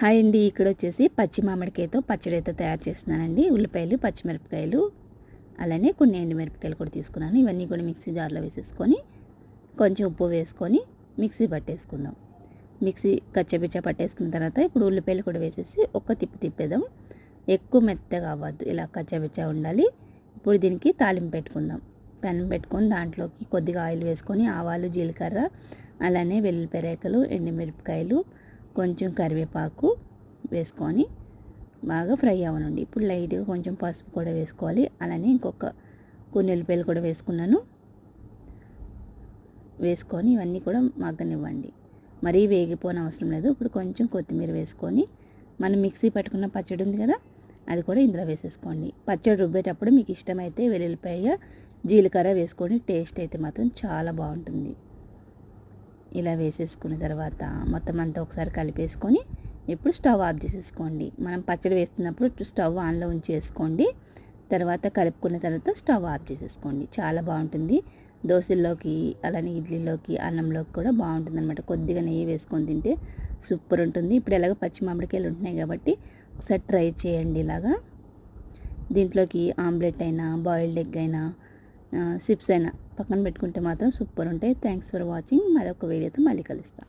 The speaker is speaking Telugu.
హాయ్ అండి ఇక్కడ వచ్చేసి పచ్చి మామిడికాయతో పచ్చడి అయితే తయారు చేస్తున్నానండి. ఉల్లిపాయలు పచ్చిమిరపకాయలు అలానే కొన్ని ఎండుమిరపకాయలు కూడా తీసుకున్నాను. ఇవన్నీ కూడా మిక్సీ జార్లో వేసేసుకొని కొంచెం ఉప్పు వేసుకొని మిక్సీ పట్టేసుకుందాం. మిక్సీ కచ్చపిచ్చ పట్టేసుకున్న తర్వాత ఇప్పుడు ఉల్లిపాయలు కూడా వేసేసి ఒక్క తిప్పి తిప్పేద్దాం. ఎక్కువ మెత్తగా అవ్వద్దు ఇలా కచ్చపిచ్చ ఉండాలి. ఇప్పుడు దీనికి తాలింపు పెట్టుకుందాం. పెనం పెట్టుకొని దాంట్లోకి కొద్దిగా ఆయిల్ వేసుకొని ఆవాలు జీలకర్ర అలానే వెల్లుల్లిపాయ ఎండుమిరపకాయలు కొంచెం కరివేపాకు వేసుకొని బాగా ఫ్రై అవ్వనండి. ఇప్పుడు లైట్గా కొంచెం పసుపు కూడా వేసుకోవాలి. అలానే ఇంకొక కొన్ని ఉల్లిపాయలు కూడా వేసుకున్నాను. వేసుకొని ఇవన్నీ కూడా మగ్గనివ్వండి. మరీ వేగిపోని అవసరం లేదు. ఇప్పుడు కొంచెం కొత్తిమీర వేసుకొని మనం మిక్సీ పట్టుకున్న పచ్చడి ఉంది కదా అది కూడా ఇందులో వేసేసుకోండి. పచ్చడి రుబ్బేటప్పుడు మీకు ఇష్టమైతే వెల్లుల్లిపాయ జీలకర్ర వేసుకొని టేస్ట్ అయితే మాత్రం చాలా బాగుంటుంది. ఇలా వేసేసుకున్న తర్వాత మొత్తం అంతా ఒకసారి కలిపేసుకొని ఇప్పుడు స్టవ్ ఆఫ్ చేసేసుకోండి. మనం పచ్చడి వేస్తున్నప్పుడు స్టవ్ ఆన్లో ఉంచేసుకోండి. తర్వాత కలుపుకున్న తర్వాత స్టవ్ ఆఫ్ చేసేసుకోండి. చాలా బాగుంటుంది. దోశల్లోకి అలానే ఇడ్లీలోకి అన్నంలోకి కూడా బాగుంటుంది అనమాట కొద్దిగా నెయ్యి వేసుకొని తింటే సూపర్ ఉంటుంది. ఇప్పుడు ఎలాగో పచ్చి మామిడికాయలు ఉంటున్నాయి కాబట్టి ఒకసారి ట్రై చేయండి ఇలాగా. దీంట్లోకి ఆమ్లెట్ అయినా బాయిల్డ్ ఎగ్ అయినా సిప్స్ అయినా పక్కన పెట్టుకుంటే మాత్రం సూపర్ ఉంటాయి. థ్యాంక్స్ ఫర్ వాచింగ్ మరొక వీడియోతో మళ్ళీ కలుస్తాం.